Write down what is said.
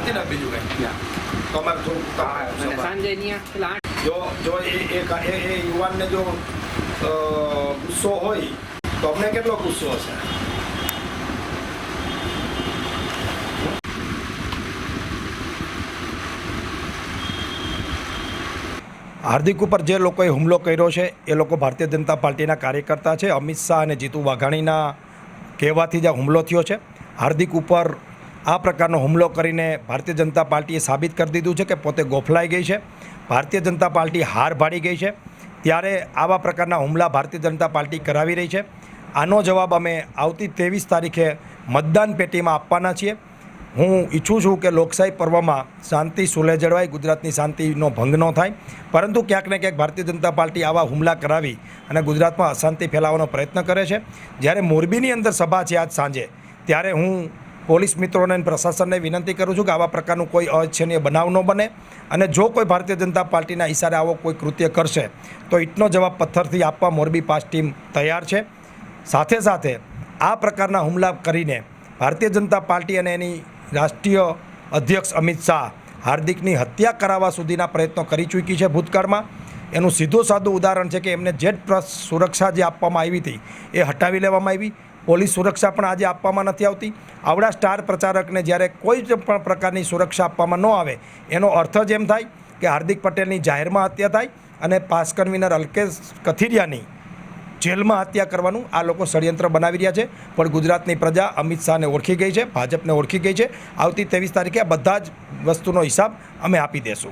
નથી ને બીજું કંઈ? ના. તમારે થોડુંક સાંજે જો જો એ એ યુવાનને જો ગુસ્સો હોય તો અમને કેટલો ગુસ્સો હશે? હાર્દિક ઉપર જે લોકોએ હુમલો કર્યો છે એ લોકો ભારતીય જનતા પાર્ટીના કાર્યકર્તા છે. અમિત શાહ અને જીતુ વાઘાણીના કહેવાથી જ આ હુમલો થયો છે. હાર્દિક ઉપર આ પ્રકારનો હુમલો કરીને ભારતીય જનતા પાર્ટીએ સાબિત કરી દીધું છે કે પોતે ગોફલાઈ ગઈ છે. ભારતીય જનતા પાર્ટી હાર ભાડી ગઈ છે. ત્યારે આવા પ્રકારના હુમલા ભારતીય જનતા પાર્ટી કરાવી રહી છે. આનો જવાબ અમે આવતી ત્રેવીસ તારીખે મતદાન પેટીમાં આપવાના છીએ. હું ઈચ્છું છું કે લોકશાહી પર્વમાં શાંતિ સુલે જળવાય, ગુજરાતની શાંતિનો ભંગ ન થાય. પરંતુ ક્યાંક ને ક્યાંક ભારતીય જનતા પાર્ટી આવા હુમલા કરાવી અને ગુજરાતમાં અશાંતિ ફેલાવવાનો પ્રયત્ન કરે છે. જ્યારે મોરબીની અંદર સભા છે આજ સાંજે, ત્યારે હું પોલીસ મિત્રોને પ્રશાસનને વિનંતી કરું છું કે આવા પ્રકારનું કોઈ અનિચ્છનીય બનાવ ન બને અને જો કોઈ ભારતીય જનતા પાર્ટીના ઈશારે આવો કોઈ કૃત્ય કરશે, તો ઈટનો જવાબ પથ્થરથી આપવા મોરબી પાસ ટીમ તૈયાર છે. સાથે સાથે આ પ્રકારના હુમલા કરીને ભારતીય જનતા પાર્ટી અને એની રાષ્ટ્રીય અધ્યક્ષ અમિત શાહ હાર્દિકની હત્યા કરાવવા સુધીના પ્રયત્નો કરી ચૂકી છે ભૂતકાળમાં. એનું સીધું સાદું ઉદાહરણ છે કે એમને જે સુરક્ષા જે આપવામાં આવી હતી એ હટાવી લેવામાં આવી. પોલીસ સુરક્ષા પણ આજે આપવામાં નથી આવતી. આવડા સ્ટાર પ્રચારકને જ્યારે કોઈ પણ પ્રકારની સુરક્ષા આપવામાં ન આવે, એનો અર્થ જ એમ થાય કે હાર્દિક પટેલની જાહેરમાં હત્યા થાય અને પાસ કન્વીનર અલ્કેશ કથિરિયાની જેલમાં હત્યા કરવાનું આ લોકો ષડયંત્ર બનાવી રહ્યા છે. પણ ગુજરાતની પ્રજા અમિત શાહને ઓળખી ગઈ છે, ભાજપને ઓળખી ગઈ છે. આવતી ત્રેવીસ તારીખે બધા જ વસ્તુનો હિસાબ અમે આપી દેશું.